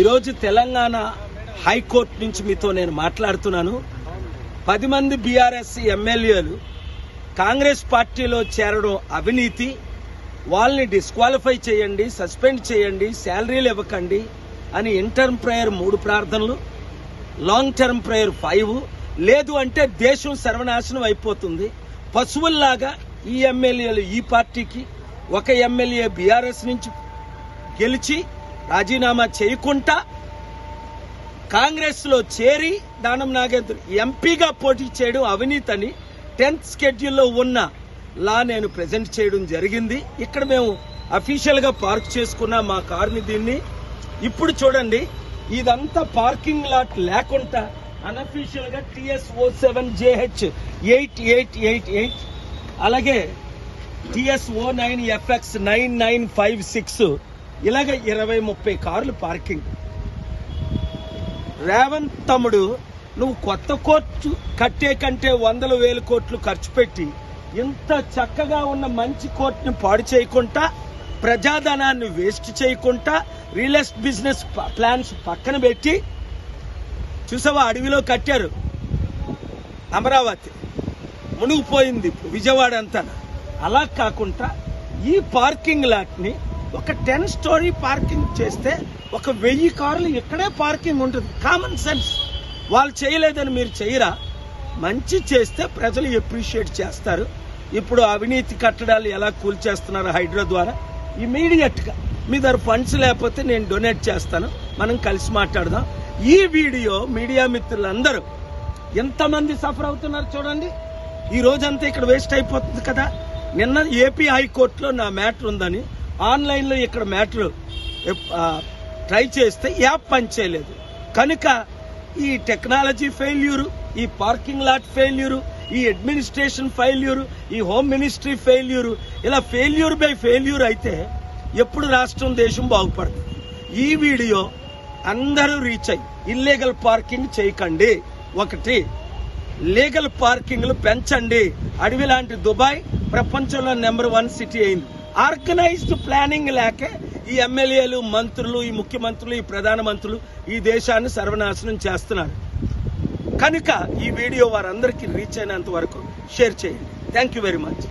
ఈరోజు తెలంగాణ హైకోర్టు నుంచి మీతో నేను మాట్లాడుతున్నాను. పది మంది బీఆర్ఎస్ ఎమ్మెల్యేలు కాంగ్రెస్ పార్టీలో చేరడం అవినీతి. వాళ్ళని డిస్క్వాలిఫై చేయండి సస్పెండ్ చేయండి శాలరీలు ఇవ్వకండి అని ఇంటర్మ్ ప్రేయర్ మూడు ప్రార్థనలు లాంగ్ టర్మ్ ప్రేయర్ ఫైవ్. లేదు అంటే దేశం సర్వనాశనం అయిపోతుంది. పశువుల్లాగా ఈ ఎమ్మెల్యేలు ఈ పార్టీకి ఒక ఎమ్మెల్యే బీఆర్ఎస్ నుంచి గెలిచి రాజీనామా చేయకుండా కాంగ్రెస్లో చేరి దానం నాగేంద్ర ఎంపీగా పోటీ చేయడం అవినీతని టెన్త్ స్కెడ్యూల్లో ఉన్న లా నేను ప్రజెంట్ చేయడం జరిగింది. ఇక్కడ మేము అఫీషియల్గా పార్క్ చేసుకున్న మా కార్ని దీన్ని ఇప్పుడు చూడండి ఇదంతా పార్కింగ్ లాట్ లేకుండా అన్అఫీషియల్గా TS O seven JH eight eight eight eight అలాగే TS O nine FX nine nine five six ఇలాగ ఇరవై ముప్పై కార్లు పార్కింగ్. రేవంత్ తమ్ముడు నువ్వు కొత్త కోర్టు కట్టే కంటే వందల వేల కోట్లు ఖర్చు పెట్టి ఇంత చక్కగా ఉన్న మంచి కోర్టుని పాడు చేయకుండా ప్రజాధనాన్ని వేస్ట్ చేయకుండా రియల్ ఎస్టేట్ బిజినెస్ ప్లాన్స్ పక్కన పెట్టి చూసావా అడవిలో కట్టారు. అమరావతి మునిగిపోయింది విజయవాడ అంతా అలా కాకుండా ఈ పార్కింగ్ లాట్ని ఒక టెన్ స్టోరీ పార్కింగ్ చేస్తే ఒక వెయ్యి కార్లు ఇక్కడే పార్కింగ్ ఉంటుంది. కామన్ సెన్స్ వాళ్ళు చేయలేదని మీరు చేయరా? మంచి చేస్తే ప్రజలు ఎప్రిషియేట్ చేస్తారు. ఇప్పుడు అవినీతి కట్టడాలు ఎలా కూల్చేస్తున్నారు హైడ్రో ద్వారా? ఇమీడియట్గా మీ దగ్గర ఫండ్స్ లేకపోతే నేను డొనేట్ చేస్తాను. మనం కలిసి మాట్లాడదాం. ఈ వీడియో మీడియా మిత్రులందరూ ఎంతమంది సఫర్ అవుతున్నారు చూడండి. ఈ రోజంతా ఇక్కడ వేస్ట్ అయిపోతుంది కదా. నిన్న ఏపీ హైకోర్టులో నా మ్యాటర్ ఉందని ఆన్లైన్లో ఇక్కడ మ్యాటర్ ట్రై చేస్తే యాప్ పనిచేయలేదు కనుక ఈ టెక్నాలజీ ఫెయిల్యూరు ఈ పార్కింగ్ లాట్ ఫెయిల్యూరు ఈ అడ్మినిస్ట్రేషన్ ఫెయిల్యూరు ఈ హోమ్ మినిస్ట్రీ ఫెయిల్యూరు ఇలా ఫెయిల్యూర్ బై ఫెయిల్యూర్ అయితే ఎప్పుడు రాష్ట్రం దేశం బాగుపడుతుంది ఈ వీడియో అందరూ రీచ్ అయ్యి ఇల్లీగల్ పార్కింగ్ చేయకండి. ఒకటి లీగల్ పార్కింగ్లు పెంచండి. అడవి లాంటి దుబాయ్ ప్రపంచంలో నెంబర్ వన్ సిటీ అయింది. ఆర్గనైజ్డ్ ప్లానింగ్ లేకే ఈ ఎమ్మెల్యేలు మంత్రులు ఈ ముఖ్యమంత్రులు ఈ ప్రధానమంత్రులు ఈ దేశాన్ని సర్వనాశనం చేస్తున్నారు. కనుక ఈ వీడియో వారందరికీ రీచ్ అయినంత వరకు షేర్ చేయండి. Thank you very much